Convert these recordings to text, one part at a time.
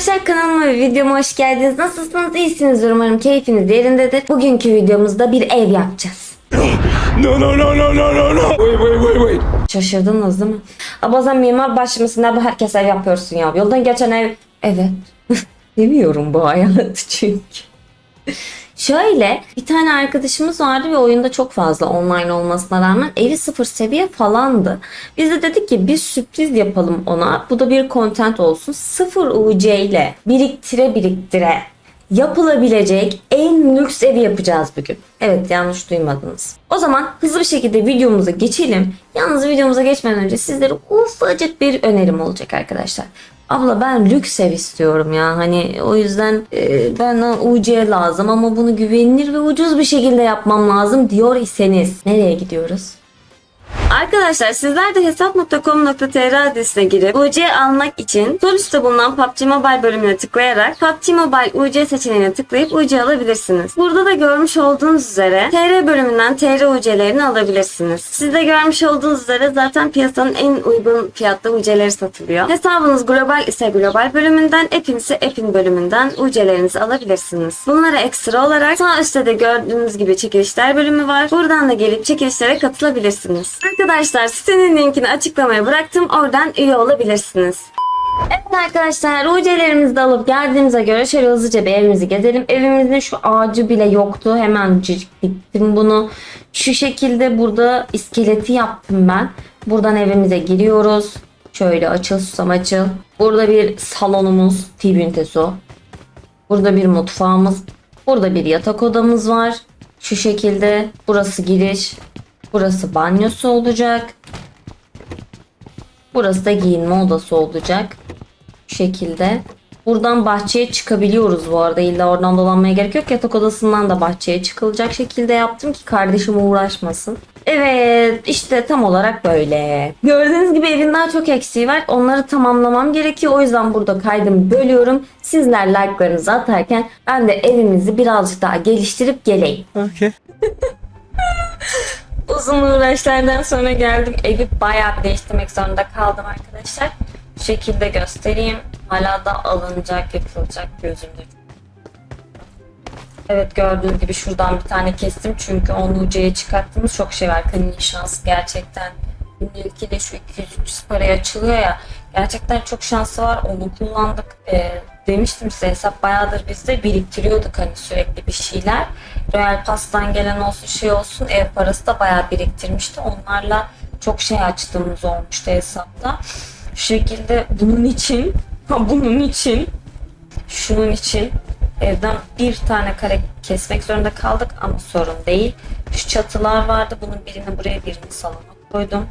Arkadaşlar kanalıma ve videoma hoş geldiniz. Nasılsınız? İyisiniz umarım keyfiniz yerindedir. Bugünkü videomuzda bir ev yapacağız. No, no, no, no, no, no, no. Wait, wait, wait, wait. Şaşırdınız değil mi? Aa, Bazen mimar başlamasında bu herkes ev yapıyorsun ya. Yoldan geçen ev... Evet. Seviyorum bu hayatı çünkü. Şöyle bir tane arkadaşımız vardı ve oyunda çok fazla online olmasına rağmen evi sıfır seviye falandı. Biz de dedik ki bir sürpriz yapalım ona. Bu da bir content olsun. Sıfır UC ile biriktire biriktire yapılabilecek en lüks evi yapacağız bugün. Evet yanlış duymadınız. O zaman hızlı bir şekilde videomuza geçelim. Yalnız videomuza geçmeden önce sizlere ufacık bir önerim olacak arkadaşlar. Abla ben lüks ev istiyorum ya. Hani o yüzden e, bana UC lazım ama bunu güvenilir ve ucuz bir şekilde yapmam lazım diyor iseniz nereye gidiyoruz? Arkadaşlar sizler de hesap.com.tr adresine girip UC almak için sol üstte bulunan PUBG Mobile bölümüne tıklayarak PUBG Mobile UC seçeneğine tıklayıp UC alabilirsiniz. Burada da görmüş olduğunuz üzere TR bölümünden TR UC'lerini alabilirsiniz. Siz de görmüş olduğunuz üzere zaten piyasanın en uygun fiyatta UC'leri satılıyor. Hesabınız global ise global bölümünden, app'in ise app'in bölümünden UC'lerinizi alabilirsiniz. Bunlara ekstra olarak sağ üstte de gördüğünüz gibi çekilişler bölümü var. Buradan da gelip çekilişlere katılabilirsiniz. Arkadaşlar sitenin linkini açıklamaya bıraktım. Oradan üye olabilirsiniz. Evet arkadaşlar UC'lerimizi de alıp geldiğimize göre şöyle hızlıca bir evimizi gezelim. Evimizin şu ağacı bile yoktu. Hemen diktim bunu. Şu şekilde burada iskeleti yaptım ben. Buradan evimize giriyoruz. Şöyle açıl susam açıl. Burada bir salonumuz. TV ünitesi. Burada bir mutfağımız. Burada bir yatak odamız var. Şu şekilde. Burası giriş. Burası banyosu olacak. Burası da giyinme odası olacak. Şu şekilde. Buradan bahçeye çıkabiliyoruz bu arada. İlla oradan dolanmaya gerek yok. Yatak odasından da bahçeye çıkılacak şekilde yaptım ki kardeşim uğraşmasın. Evet işte tam olarak böyle. Gördüğünüz gibi evin daha çok eksiği var. Onları tamamlamam gerekiyor. O yüzden burada kaydımı bölüyorum. Sizler like'larınızı atarken ben de evimizi birazcık daha geliştirip geleyim. Okay. Uzun uğraşlardan sonra geldim. Evi bayağı değiştirmek zorunda kaldım arkadaşlar. Bu şekilde göstereyim. Hala da alınacak, yapılacak gözümde. Evet gördüğünüz gibi şuradan bir tane kestim. Çünkü onu ucaya çıkarttığımız çok şey var. Kaninin şansı gerçekten. Ünlülükle şu 200-300 paraya açılıyor ya. Gerçekten çok şansı var. Onu kullandık. Ee, demiştim size hesap bayağıdır biz de biriktiriyorduk hani sürekli bir şeyler. Royal Pass'tan gelen olsun şey olsun ev parası da bayağı biriktirmişti. Onlarla çok şey açtığımız olmuştu hesapta. Şu şekilde bunun için, bunun için, şunun için evden bir tane kare kesmek zorunda kaldık ama sorun değil. Şu çatılar vardı. Bunun birini buraya birini salona koydum.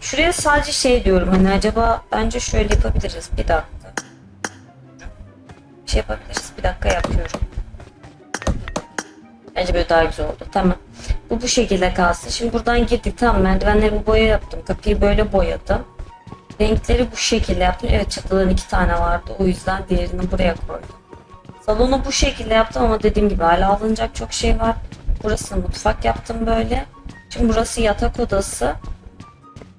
Şuraya sadece şey diyorum hani acaba bence şöyle yapabiliriz. Bir dakika. Şey yapabiliriz. Bir dakika yapıyorum. Bence böyle daha güzel oldu. Tamam. Bu bu şekilde kalsın. Şimdi buradan girdik. Tamam merdivenleri boya yaptım. Kapıyı böyle boyadım. Renkleri bu şekilde yaptım. Evet çatıların iki tane vardı. O yüzden diğerini buraya koydum. Salonu bu şekilde yaptım ama dediğim gibi hala alınacak çok şey var. Burası mutfak yaptım böyle. Şimdi burası yatak odası.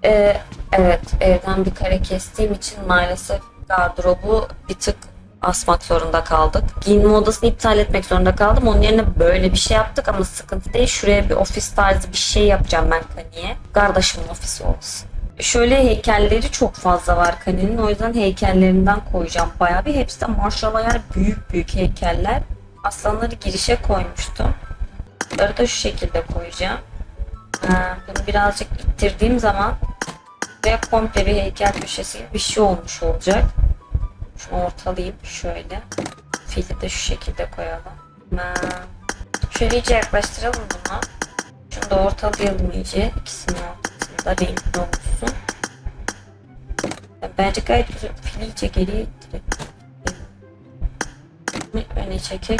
Ee, evet evden bir kare kestiğim için maalesef gardırobu bir tık asmak zorunda kaldık. Giyinme odasını iptal etmek zorunda kaldım. Onun yerine böyle bir şey yaptık ama sıkıntı değil. Şuraya bir ofis tarzı bir şey yapacağım ben Kani'ye. Kardeşimin ofisi olsun. Şöyle heykelleri çok fazla var Kani'nin. O yüzden heykellerinden koyacağım bayağı bir. Hepsi de maşallah yani büyük büyük heykeller. Aslanları girişe koymuştum. Bunları da şu şekilde koyacağım. Ha, bunu birazcık ittirdiğim zaman buraya komple bir heykel köşesi gibi bir şey olmuş olacak. Şunu ortalayayım şöyle. Fili de şu şekilde koyalım. Şöyle iyice yaklaştıralım bunu. Şunu da ortalayalım iyice. İkisinin ortasında renkli olsun. Bence gayet güzel. Fili iyice geriye ittirip. Öne çekek.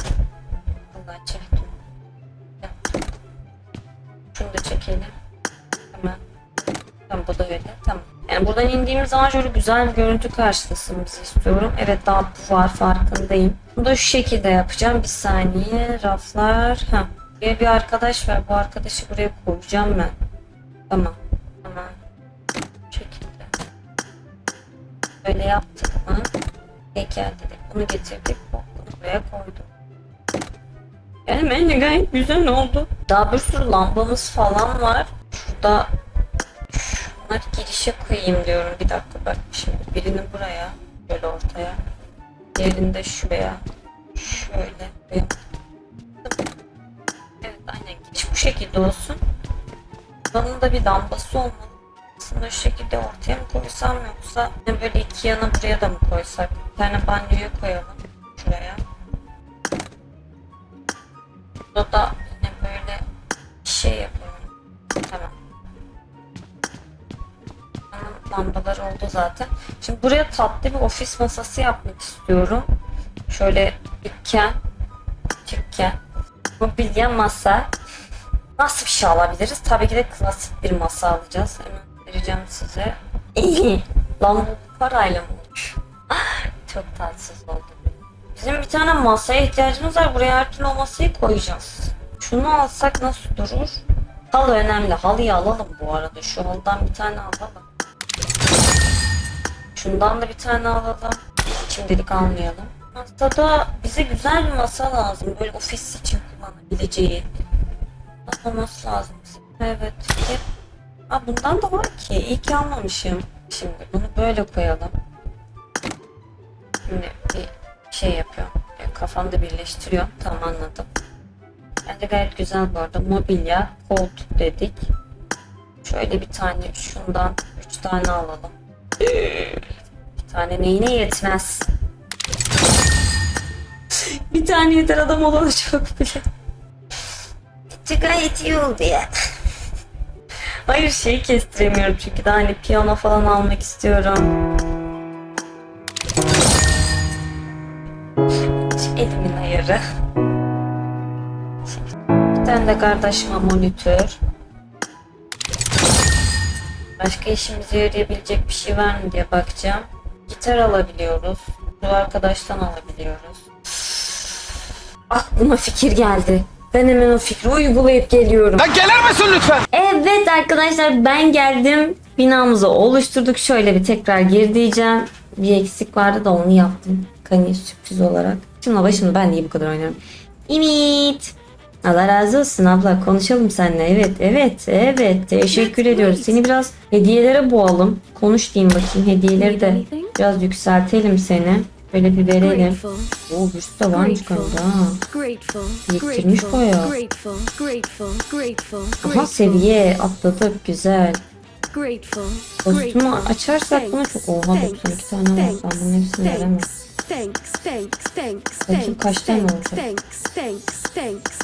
Yani buradan indiğimiz zaman şöyle güzel bir görüntü karşılasın bizi istiyorum. Evet daha bu var farkındayım. Bunu da şu şekilde yapacağım. Bir saniye. Raflar. Ha. Bir, bir arkadaş var. Bu arkadaşı buraya koyacağım ben. Tamam. Tamam. Bu şekilde. Böyle yaptık mı? Heykel dedik. Bunu getirdik. Bunu buraya koyduk. Yani bence gayet güzel oldu. Daha bir sürü lambamız falan var. Şurada şunları girişe koyayım diyorum. Bir dakika bak şimdi birini buraya. Böyle ortaya. Diğerini de şuraya. Şöyle. Evet aynen giriş bu şekilde olsun. Buranın da bir lambası olmalı. Aslında şu şekilde ortaya mı koysam yoksa böyle iki yana buraya da mı koysak? Bir tane banyoya koyalım. Şuraya. Burada da Lambaları oldu zaten. Şimdi buraya tatlı bir ofis masası yapmak istiyorum. Şöyle dükkan, dükkan, mobilya masa. Nasıl bir şey alabiliriz? Tabii ki de klasik bir masa alacağız. Hemen vereceğim size. Lan bu parayla mı olmuş? Çok tatsız oldu. Bizim bir tane masaya ihtiyacımız var. Buraya her türlü o masayı koyacağız. Şunu alsak nasıl durur? Halı önemli. Halıyı alalım bu arada. Şu halıdan bir tane alalım. Şundan da bir tane alalım. Şimdilik almayalım. Masada bize güzel bir masa lazım. Böyle ofis için kullanabileceği. Olması lazım. Evet. Aa, bundan da var ki. İyi ki almamışım. Şimdi bunu böyle koyalım. Şimdi bir şey yapıyorum. E, Kafamda birleştiriyorum. Tamam anladım. Bence gayet güzel bu arada. Mobilya, koltuk dedik. Şöyle bir tane şundan üç tane alalım. Bir tane neyine yetmez. bir tane yeter adam olana çok bile. Bence gayet iyi oldu ya. Hayır şeyi kestiremiyorum çünkü daha hani piyano falan almak istiyorum. Şu elimin ayarı. Bir tane de kardeşime monitör. Başka işimize yarayabilecek bir şey var mı diye bakacağım. Gitar alabiliyoruz. Bu arkadaştan alabiliyoruz. Aklıma fikir geldi. Ben hemen o fikri uygulayıp geliyorum. Lan gelir misin lütfen? Evet arkadaşlar ben geldim. Binamızı oluşturduk. Şöyle bir tekrar gir diyeceğim. Bir eksik vardı da onu yaptım. Kani sürpriz olarak. Şunla başımda ben niye bu kadar oynuyorum. İmit. Allah razı olsun abla konuşalım seninle. Evet evet evet teşekkür ediyoruz. Seni biraz hediyelere boğalım. Konuş diyeyim bakayım hediyeleri de biraz yükseltelim seni. Böyle bir verelim. Oo bir sürü de varmış galiba. Biriktirmiş bayağı. Aha seviye atladık güzel. Kostümü açarsak bunu çok... Oha thanks, 92 tane var. Ben bunun hepsini veremem. Thanks, thanks, thanks, Bakayım thanks, kaç tane thanks, olacak?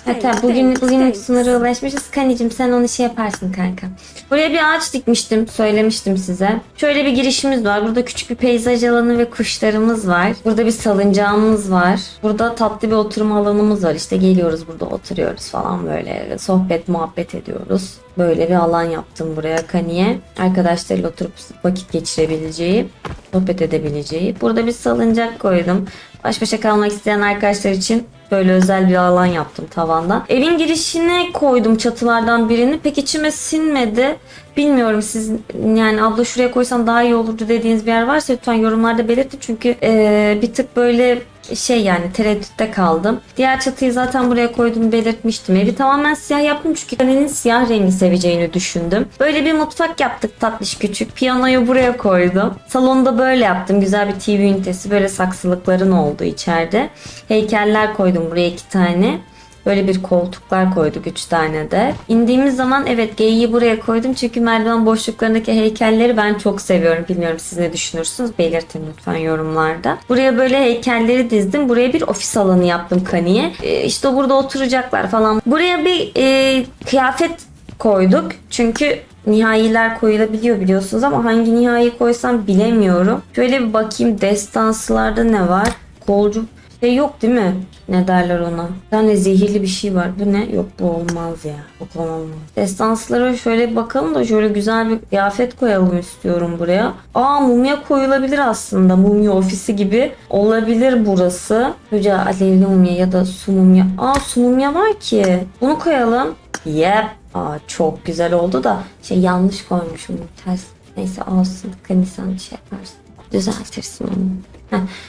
Hatta bugün thanks, bugün thanks. sınıra ulaşmışız. Kanicim sen onu şey yaparsın kanka. Buraya bir ağaç dikmiştim. Söylemiştim size. Şöyle bir girişimiz var. Burada küçük bir peyzaj alanı ve kuşlarımız var. Burada bir salıncağımız var. Burada tatlı bir oturma alanımız var. İşte geliyoruz burada oturuyoruz falan böyle. Sohbet muhabbet ediyoruz. Böyle bir alan yaptım buraya Kani'ye. Arkadaşlarıyla oturup vakit geçirebileceği, sohbet edebileceği. Burada bir salıncak koydum. Baş başa kalmak isteyen arkadaşlar için böyle özel bir alan yaptım tavandan. Evin girişine koydum çatılardan birini. Pek içime sinmedi. Bilmiyorum siz yani abla şuraya koysam daha iyi olurdu dediğiniz bir yer varsa lütfen yorumlarda belirtin. Çünkü eee, bir tık böyle şey yani tereddütte kaldım. Diğer çatıyı zaten buraya koydum belirtmiştim. Evi tamamen siyah yaptım çünkü Kane'nin siyah rengi seveceğini düşündüm. Böyle bir mutfak yaptık tatlış küçük. Piyanoyu buraya koydum. Salonda böyle yaptım. Güzel bir TV ünitesi böyle saksılıkların oldu içeride. Heykeller koydum buraya iki tane. Böyle bir koltuklar koyduk üç tane de. İndiğimiz zaman evet geyiği buraya koydum çünkü merdiven boşluklarındaki heykelleri ben çok seviyorum. Bilmiyorum siz ne düşünürsünüz belirtin lütfen yorumlarda. Buraya böyle heykelleri dizdim. Buraya bir ofis alanı yaptım Kani'ye. Ee, işte burada oturacaklar falan. Buraya bir e, kıyafet koyduk. Çünkü nihayiler koyulabiliyor biliyorsunuz ama hangi nihai koysam bilemiyorum. Şöyle bir bakayım destansılarda ne var? Kolcu şey yok değil mi? Ne derler ona? Bir tane zehirli bir şey var. Bu ne? Yok bu olmaz ya. Bu olmaz. Destanslara şöyle bakalım da şöyle güzel bir kıyafet koyalım istiyorum buraya. Aa mumya koyulabilir aslında. Mumya ofisi gibi olabilir burası. Hoca alevli mumya ya da su mumya. Aa su mumya var ki. Bunu koyalım. Yep. Aa çok güzel oldu da şey yanlış koymuşum. Ters. Neyse olsun. Hani sen şey yaparsın. Düzeltirsin onu.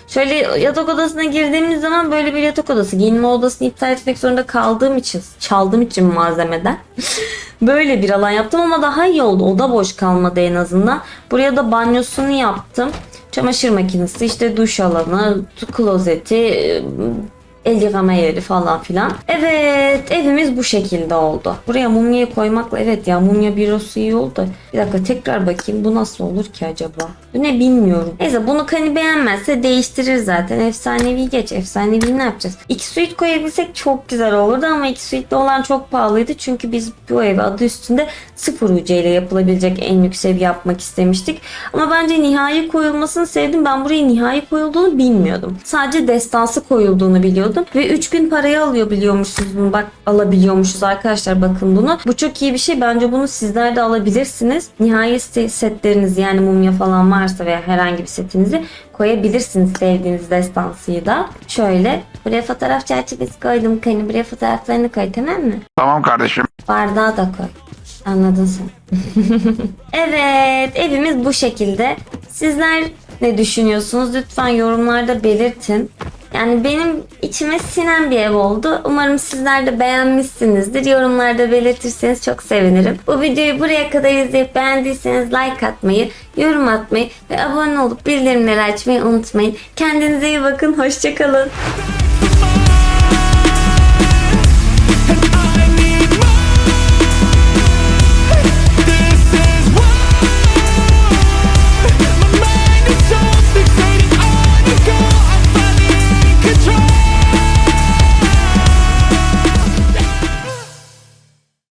Şöyle yatak odasına girdiğimiz zaman böyle bir yatak odası. Giyinme odasını iptal etmek zorunda kaldığım için, çaldığım için malzemeden. böyle bir alan yaptım ama daha iyi oldu. Oda boş kalmadı en azından. Buraya da banyosunu yaptım. Çamaşır makinesi, işte duş alanı, klozeti, el yıkama yeri falan filan. Evet evimiz bu şekilde oldu. Buraya mumyayı koymakla evet ya mumya bürosu iyi oldu. Bir dakika tekrar bakayım bu nasıl olur ki acaba? Bu ne bilmiyorum. Neyse bunu Kani beğenmezse değiştirir zaten. Efsanevi geç. Efsanevi ne yapacağız? İki suite koyabilsek çok güzel olurdu ama iki suite'li olan çok pahalıydı. Çünkü biz bu evi adı üstünde sıfır UC ile yapılabilecek en lüks ev yapmak istemiştik. Ama bence nihai koyulmasını sevdim. Ben buraya nihai koyulduğunu bilmiyordum. Sadece destansı koyulduğunu biliyordum. Ve 3000 paraya alıyor biliyormuşuz bunu. Bak alabiliyormuşuz arkadaşlar bakın bunu. Bu çok iyi bir şey. Bence bunu sizler de alabilirsiniz. Nihai se- setleriniz yani mumya falan varsa veya herhangi bir setinizi koyabilirsiniz sevdiğiniz destansıyı da. Şöyle buraya fotoğraf çerçevesi koydum. Hani buraya fotoğraflarını koy tamam mı? Tamam kardeşim. Bardağı da koy. Anladın sen. evet evimiz bu şekilde. Sizler ne düşünüyorsunuz? Lütfen yorumlarda belirtin. Yani benim içime sinen bir ev oldu. Umarım sizler de beğenmişsinizdir. Yorumlarda belirtirseniz çok sevinirim. Bu videoyu buraya kadar izleyip beğendiyseniz like atmayı, yorum atmayı ve abone olup bildirimleri açmayı unutmayın. Kendinize iyi bakın. Hoşçakalın.